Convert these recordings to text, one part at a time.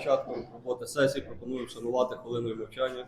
початку роботи сесії пропоную вшанувати хвилиною мовчання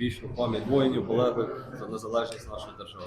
вічну пам'ять воїнів, полеглих за незалежність нашої держави.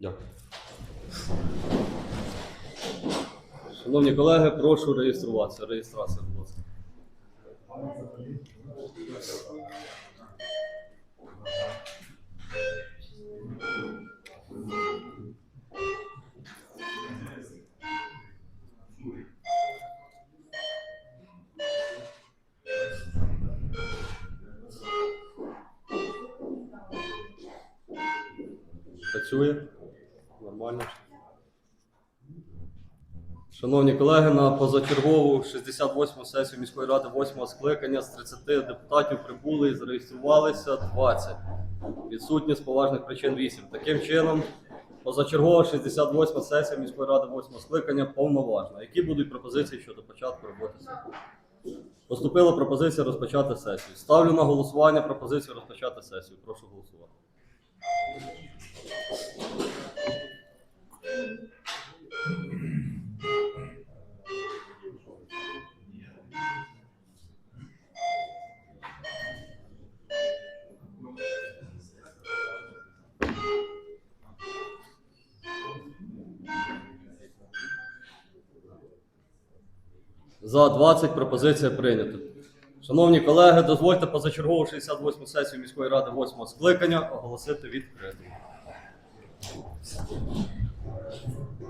Дякую. Шановні колеги, прошу реєструватися. Реєстрація, Нормально. Шановні колеги, на позачергову 68-му сесію міської ради 8-го скликання з 30 депутатів прибули і зареєструвалися 20. Відсутні з поважних причин 8. Таким чином, позачергова 68-ма сесія міської ради 8-го скликання повноважна. Які будуть пропозиції щодо початку роботи сесії? Поступила пропозиція розпочати сесію. Ставлю на голосування пропозицію розпочати сесію. Прошу голосувати. За 20 пропозиція прийнята. Шановні колеги, дозвольте позачергову 68 сесію міської ради 8 скликання оголосити відкритою.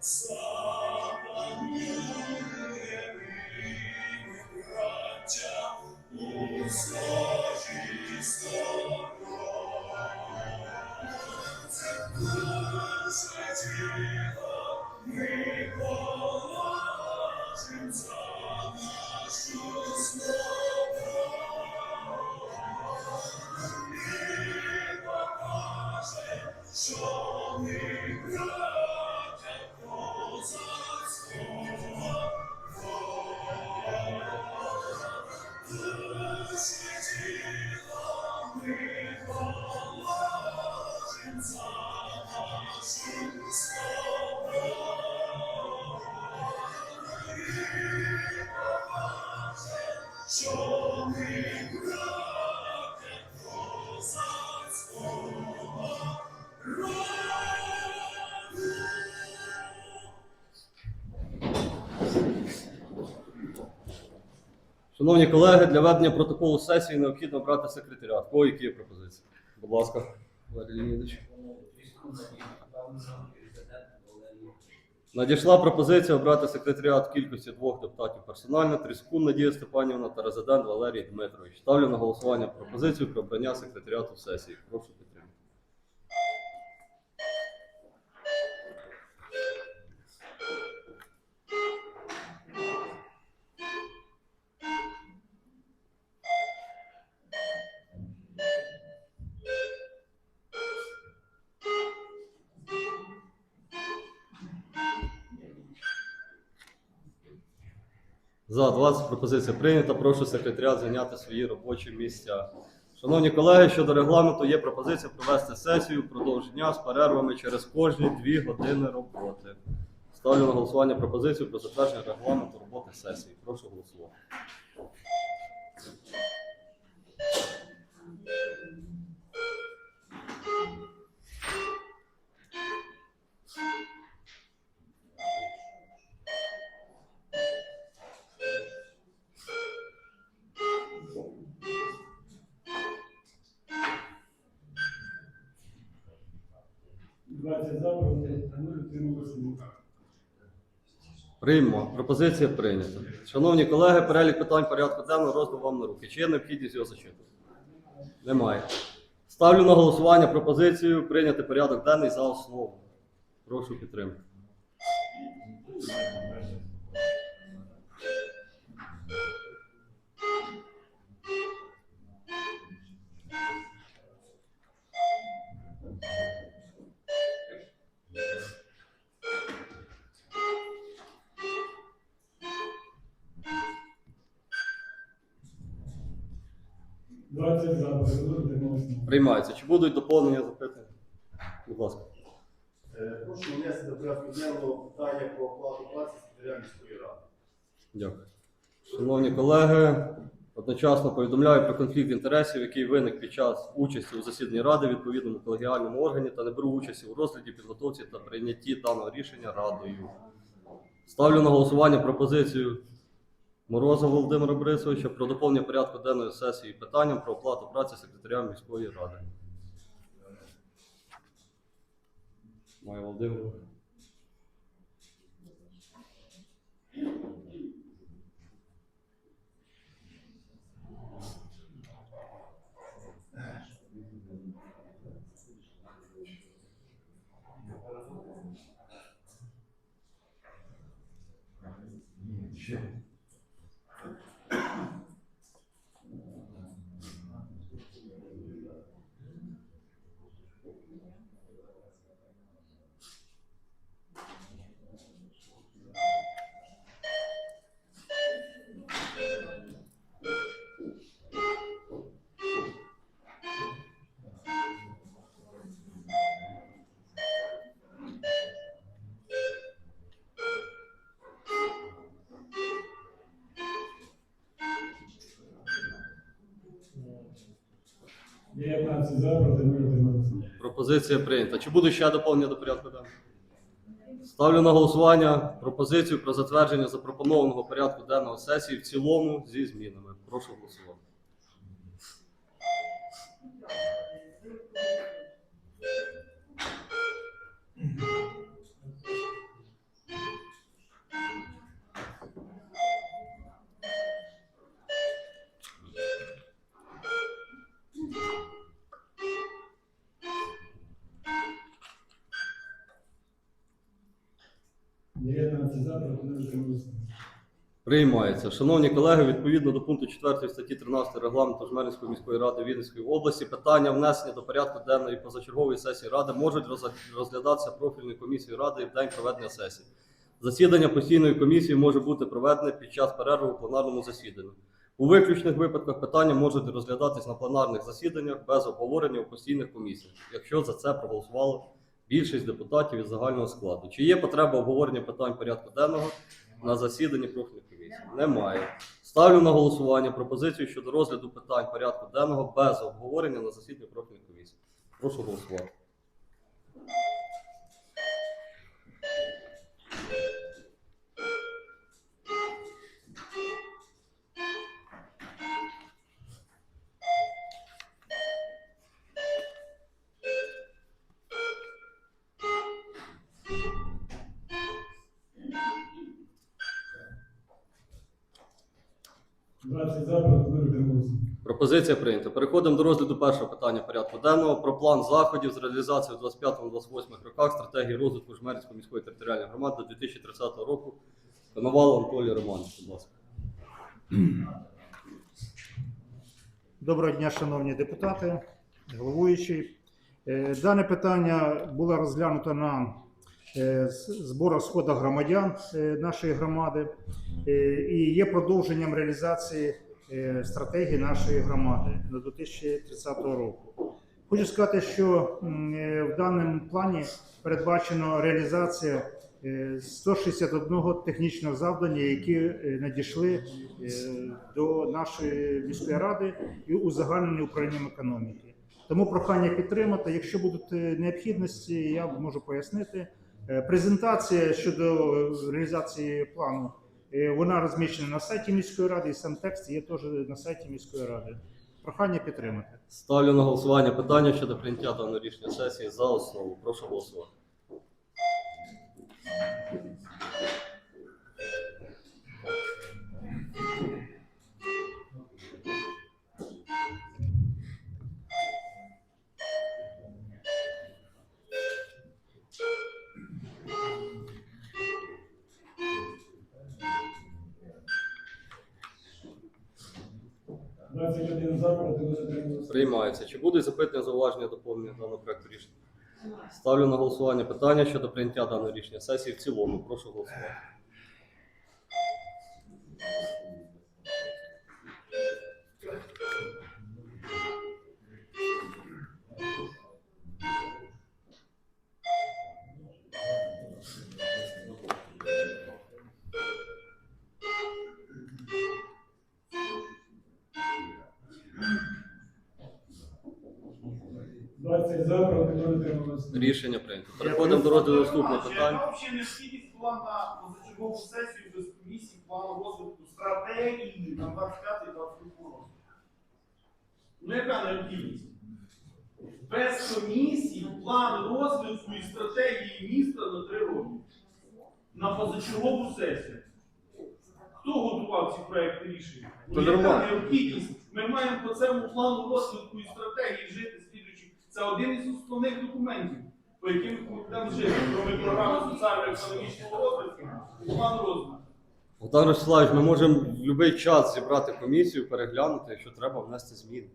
вороженьки, Шановні колеги, для ведення протоколу сесії необхідно брати секретаріат. Кого які є пропозиції? Будь ласка, Валерій Леонідович. Надійшла пропозиція обрати секретаріат кількості двох депутатів персонально, Тріскун Надія Степанівна та резидент Валерій Дмитрович. Ставлю на голосування пропозицію про обрання секретаріату сесії. Прошу підтримати. За 20 пропозиція прийнята. Прошу секретаріат зайняти свої робочі місця. Шановні колеги, щодо регламенту є пропозиція провести сесію впродовж дня з перервами через кожні дві години роботи. Ставлю на голосування пропозицію про затвердження регламенту роботи сесії. Прошу голосувати. Двадцять за, проти, а нуль утрималося. Приймо. Пропозиція прийнята. Шановні колеги, перелік питань порядку денного роздав вам на руки. Чи є необхідність його зачитувати? Немає. Ставлю на голосування пропозицію прийняти порядок денний за основу. Прошу підтримати. Двадцять за, проти, нуль. Приймається. Чи будуть доповнення запитання? Будь ласка. Е, Прошу внести до порядку денного питання про оплату праці секретаря міської ради. Дякую. Шановні колеги, одночасно повідомляю про конфлікт інтересів, який виник під час участі у засіданні ради в відповідному колегіальному органі та не беру участі у розгляді, підготовці та прийнятті даного рішення радою. Ставлю на голосування пропозицію Мороза Володимира Борисовича про доповнення порядку денної сесії питанням про оплату праці секретаря міської ради. Має Володимир. Дев'ятнадцять за, проти, нуль утрималося нуль. Пропозиція прийнята. Чи будуть ще доповнення до порядку денного? Ставлю на голосування пропозицію про затвердження запропонованого порядку денного сесії в цілому зі змінами. Прошу голосувати. Дев'ятнадцять Приймається. Шановні колеги, відповідно до пункту 4 статті 13 регламенту Жмеринської міської ради Вінницької області, питання внесення до порядку денної позачергової сесії ради можуть розглядатися профільною комісією ради в день проведення сесії. Засідання постійної комісії може бути проведене під час перерви у пленарному засіданні. У виключних випадках питання можуть розглядатись на пленарних засіданнях без обговорення у постійних комісіях, якщо за це проголосувало більшість депутатів із загального складу. Чи є потреба обговорення питань порядку денного на засіданні профільних комісій? Немає. Ставлю на голосування пропозицію щодо розгляду питань порядку денного без обговорення на засіданні профільних комісій. Прошу голосувати. Двадцять за, проти, нуль. Пропозиція прийнята. Переходимо до розгляду першого питання порядку денного про план заходів з реалізації у 25-28 роках стратегії розвитку Жмеринської міської територіальної громади до 2030 року. Коновал Анатолій Романович, будь ласка. Доброго дня, шановні депутати, головуючий. Е, Дане питання було розглянуто на збору сходах громадян е, нашої громади е, і є продовженням реалізації е, стратегії нашої громади до 2030 року. Хочу сказати, що е, в даному плані передбачено реалізація е, 161 технічного завдання, які е, надійшли е, до нашої міської ради і узагальнені управлінням економіки. Тому прохання підтримати. Якщо будуть е, необхідності, я можу пояснити. Е, Презентація щодо е, реалізації плану е, вона розміщена на сайті міської ради, і сам текст є теж на сайті міської ради. Прохання підтримати. Ставлю на голосування питання щодо прийняття даного рішення сесії за основу. Прошу голосувати. Двадцять один за, проти утрималось. Приймається. Чи будуть запитання, зауваження, доповнення даного проекту рішення? Ставлю на голосування питання щодо прийняття даного рішення сесії в цілому. Прошу голосувати. Рішення прийнято. Переходимо до розгляду наступного питання. яка взагалі необхідність була на позачергову сесію без комісії плану розвитку стратегії на 25 і 22 року? Ну яка необхідність? Без комісії план розвитку і стратегії міста на 3 роки. На позачергову сесію. Хто готував ці проекти рішення? Ну, яка необхідність? Ми маємо по цьому плану розвитку і стратегії жити. Це один із основних документів, по яким ми будемо жити. Кроме програми соціально-економічного розвитку і план розвитку. Богдан Ростиславович, ми можемо в будь-який час зібрати комісію, переглянути, якщо треба внести зміни.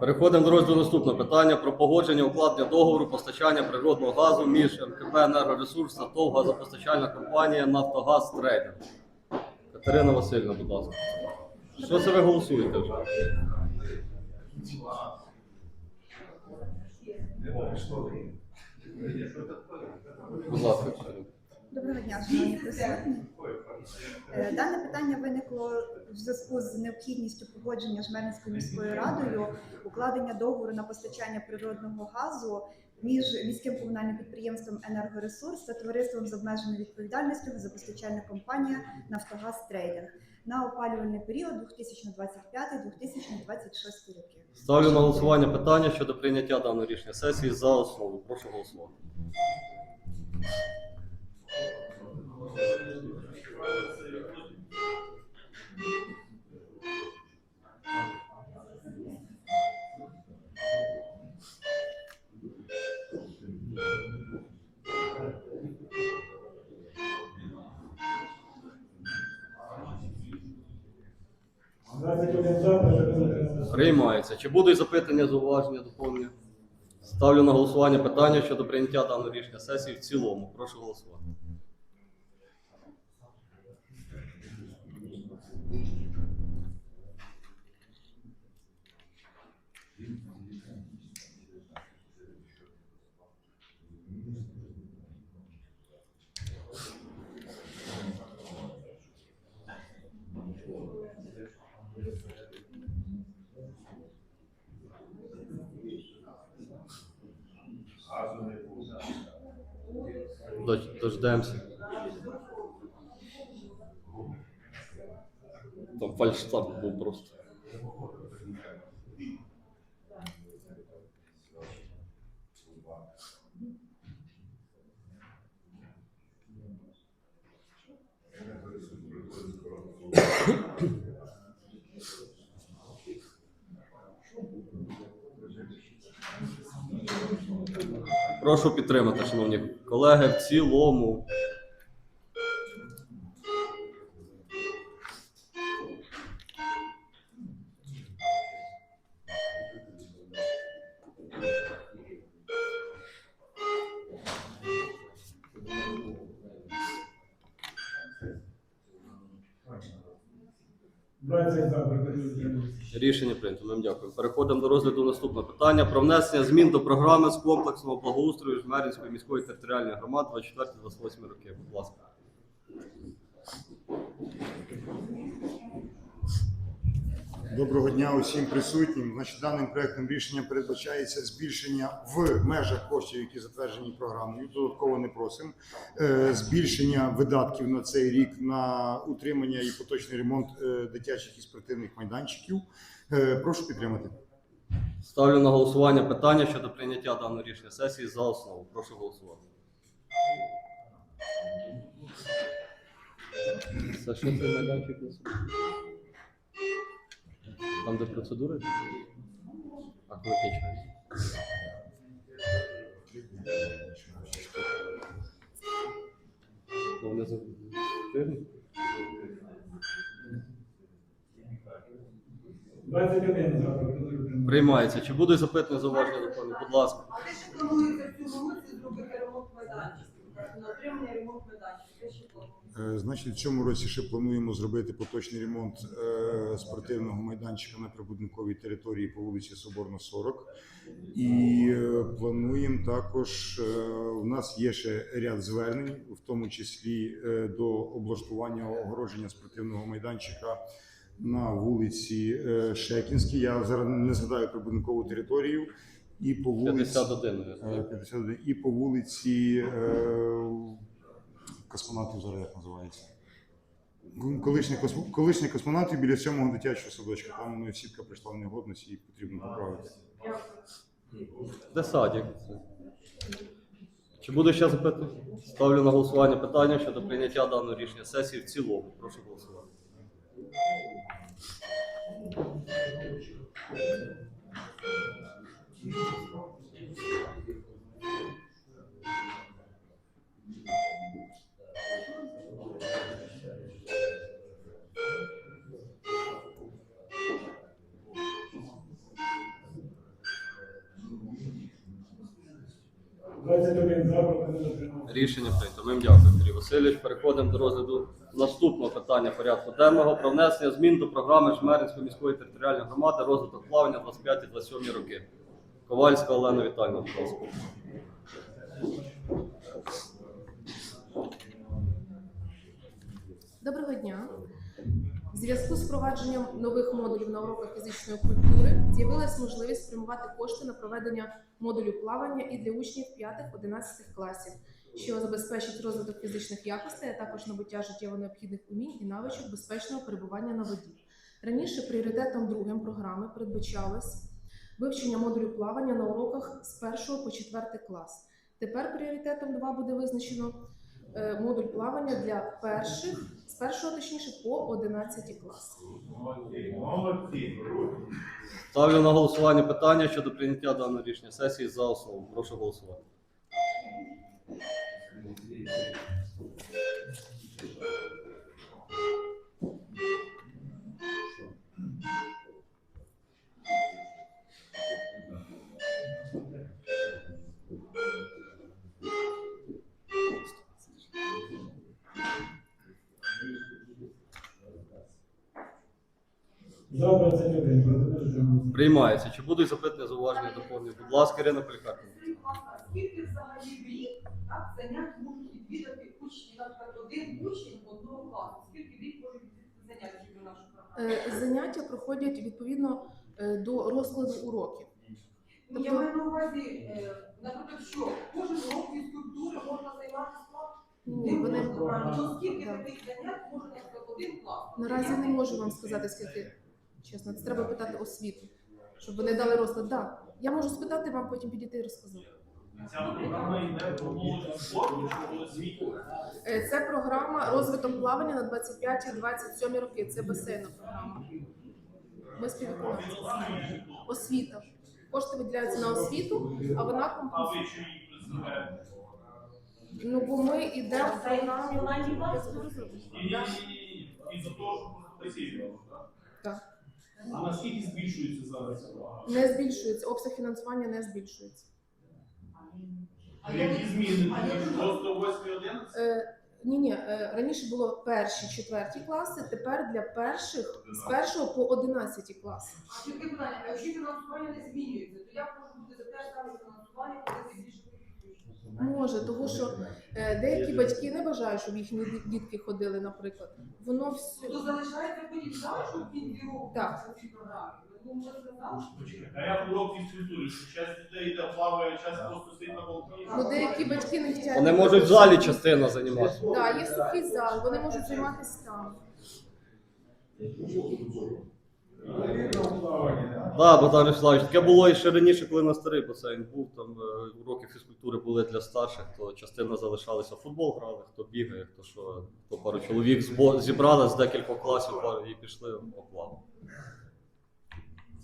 Переходимо до розгляду наступного питання про погодження укладення договору постачання природного газу між МКП «Енергоресурс» та ТОВ газопостачальна компанія «Нафтогаз Трейдинг». Катерина Васильівна, будь ласка. Що це ви голосуєте вже? Будь ласка, Доброго дня, шановні присутні. Е, Дане питання виникло в зв'язку з необхідністю погодження Жмеринською міською радою укладення договору на постачання природного газу між міським комунальним підприємством Енергоресурс та товариством з обмеженою відповідальністю газопостачальна компанія Нафтогаз Трейдинг на опалювальний період 2025-2026 роки. Ставлю на голосування питання щодо прийняття даного рішення сесії за основу. Прошу голосувати. Приймається. Чи будуть запитання, зауваження, доповнення? Ставлю на голосування питання щодо прийняття даного рішення сесії в цілому. Прошу голосувати. Дождемося. Там фальшстарт був просто. Прошу підтримати, шановні колеги, в цілому. 20 за, проти. Рішення прийнято. Ми дякую. Переходимо до розгляду наступного питання про внесення змін до програми з комплексного благоустрою Жмеринської міської територіальної громади 24-28 роки. Будь ласка. Доброго дня усім присутнім. Значить, даним проектом рішення передбачається збільшення в межах коштів, які затверджені програмою. Додатково не просимо. Е, Збільшення видатків на цей рік на утримання і поточний ремонт е, дитячих і спортивних майданчиків. Е, Прошу підтримати. Ставлю на голосування питання щодо прийняття даного рішення сесії за основу. Прошу голосувати. Це що це майданчик? Там, де процедури? А коли кінчається? Вони закрили? 21 за, проти не утримались. Приймається. Чи будуть запитання зауваження до пані? Будь ласка. А те, що планується в цьому році зробити ремонт майданчиків, на отримання ремонт майданчиків, те, що планується. Значить, в цьому році ще плануємо зробити поточний ремонт е, спортивного майданчика на прибудинковій території по вулиці Соборна 40. І е, плануємо також. е, У нас є ще ряд звернень, в тому числі е, до облаштування огородження спортивного майданчика на вулиці е, Шекінській. Я зараз не згадаю прибудинкову територію. І по вулиці 51. я Е, знаю. 51. І по вулиці е, космонавтів зараз як називається. Колишні, колишні космонавти біля сьомого дитячого садочка. Там ну, сітка прийшла в негодність і потрібно поправити. Де садик? Чи буде ще запитання? Ставлю на голосування питання щодо прийняття даного рішення сесії в цілому. Прошу голосувати. – 21 Рішення прийнято. Ми дякуємо, Андрій Васильович. Переходимо до розгляду наступного питання порядку денного про внесення змін до програми Жмеринської міської територіальної громади розвиток плавання 25-27 роки. Ковальська Олена Віталіївна, будь ласка. Доброго дня. В зв'язку з впровадженням нових модулів на уроках фізичної культури з'явилась можливість спрямувати кошти на проведення модулю плавання і для учнів 5-11 класів, що забезпечить розвиток фізичних якостей, а також набуття життєво необхідних умінь і навичок безпечного перебування на воді. Раніше пріоритетом другим програми передбачалось вивчення модулю плавання на уроках з 1 по 4 клас. Тепер пріоритетом 2 буде визначено е, модуль плавання для перших з першого точніше по 11 клас. Молодці. Ставлю на голосування питання щодо прийняття даного рішення сесії за основу. Прошу голосувати. Приймається. Чи будуть запитання зауваження доповнення? Будь ласка, Ірина Полікарпівна. Скільки взагалі в рік так, занять можуть відвідати учні, наприклад, один учень одного класу? Скільки в рік можуть відвідати занять до нашої програми? Е, Заняття проходять відповідно е, до розкладу уроків. Ну, я маю на увазі, е, наприклад, що кожен урок фізкультури можна займатися? Ні, вони Ну, скільки таких занять може один клас? наразі не можу вам сказати, скільки чесно. Це треба питати освіту, щоб вони дали розклад. Да, я можу спитати вам, потім підійти і розказати. Ця програма йде по молоді спорту чи по? Це програма розвиток плавання на 25-27 роки. Це басейнова програма. Ми співвиконавці. Освіта. Кошти виділяються на освіту, а вона А компенсує. що її представляєте? Ну бо ми йдемо в програмі. І, і за того, що так? Так. А наскільки збільшується зараз ця програма? Не збільшується, обсяг фінансування не збільшується. А Які зміни? а я- Просто 8 11? Е, Ні, ні, раніше було перші, четверті класи, тепер для перших з першого по одинадцяті класи. А тільки питання, а якщо фінансування не змінюється, то як може бути за те саме фінансування, коли ти більше? Може, тому що е, деякі батьки не бажають, щоб їхні ді- дітки ходили, наприклад. Воно все То залишається потім залишок в кінці року Так. цій програмі. Ви не А як урок фізкультури, що часть дітей йде плаває, часть просто сидить на балконі. ну деякі батьки не хочуть. Вони можуть в залі частина займатися. Так, є сухий зал, вони можуть займатися там. Так, Богдан Вячеславович, таке було і ще раніше, коли на старий басейн був, там е, уроки фізкультури були для старших, то частина залишалася в футбол грали, хто бігає, хто що, то пару чоловік збо- зібрали з декількох класів пару і пішли оплаву.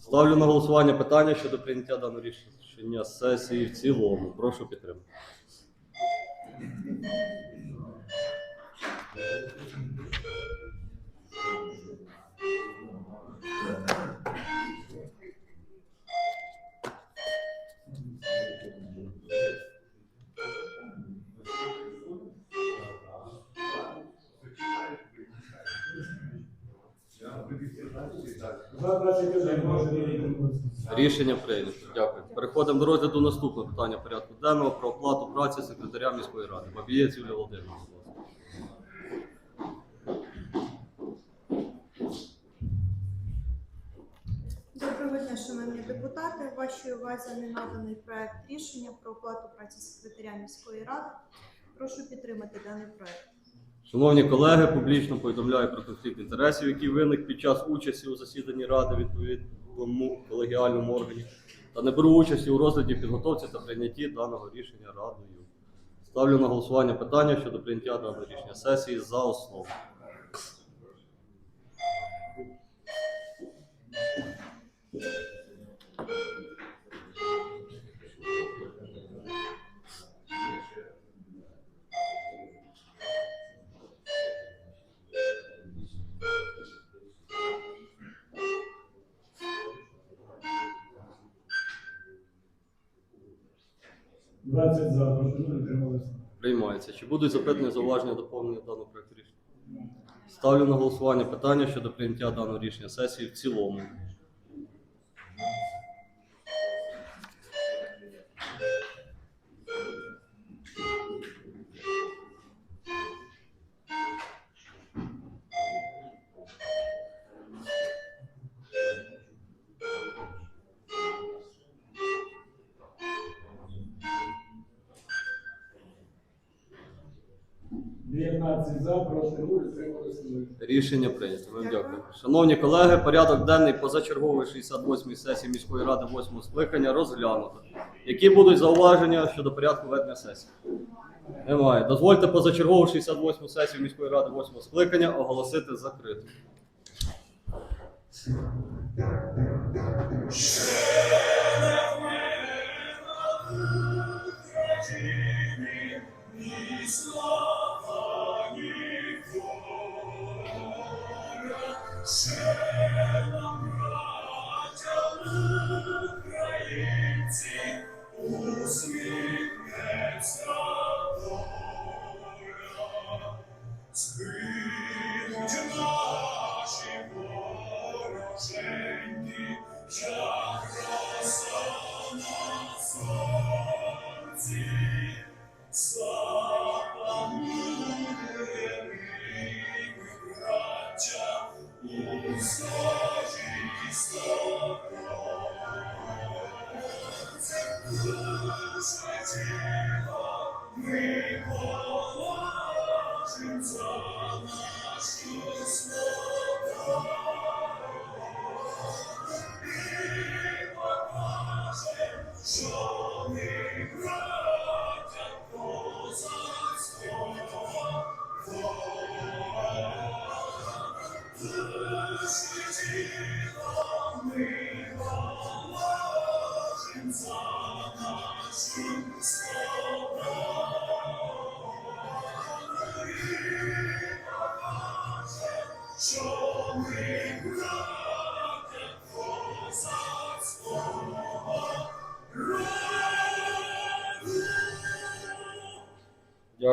Ставлю на голосування питання щодо прийняття даного рішення сесії в цілому. Прошу підтримати. За Рішення прийнято. Дякую. Переходимо до розгляду наступного питання порядку денного про оплату праці секретаря міської ради. Бабієць Юлія Володимирівна. Доброго дня, шановні депутати. Вашій увазі не наданий проект рішення про оплату праці секретаря міської ради. Прошу підтримати даний проект. Шановні колеги, публічно повідомляю про конфлікт інтересів, який виник під час участі у засіданні ради відповідному колегіальному органі, та не беру участі у розгляді, підготовці та прийнятті даного рішення радою. Ставлю на голосування питання щодо прийняття даного рішення сесії за основу. за. 20 за, утрималися. Приймається. Чи будуть запитання, зауваження, доповнення даного проекту рішення? Ставлю на голосування питання щодо прийняття даного рішення сесії в цілому. Дев'ятнадцять за, проти нуль, утрималися нуль. Рішення прийнято. Вам дякую. Шановні колеги, порядок денний позачергової 68-ї сесії міської ради 8 скликання розглянуто. Які будуть зауваження щодо порядку ведення сесії? Немає. Дозвольте позачергову 68-му сесію міської ради 8 скликання оголосити закритою. Слава, Ще нам, браття українці, усміхнеться hands.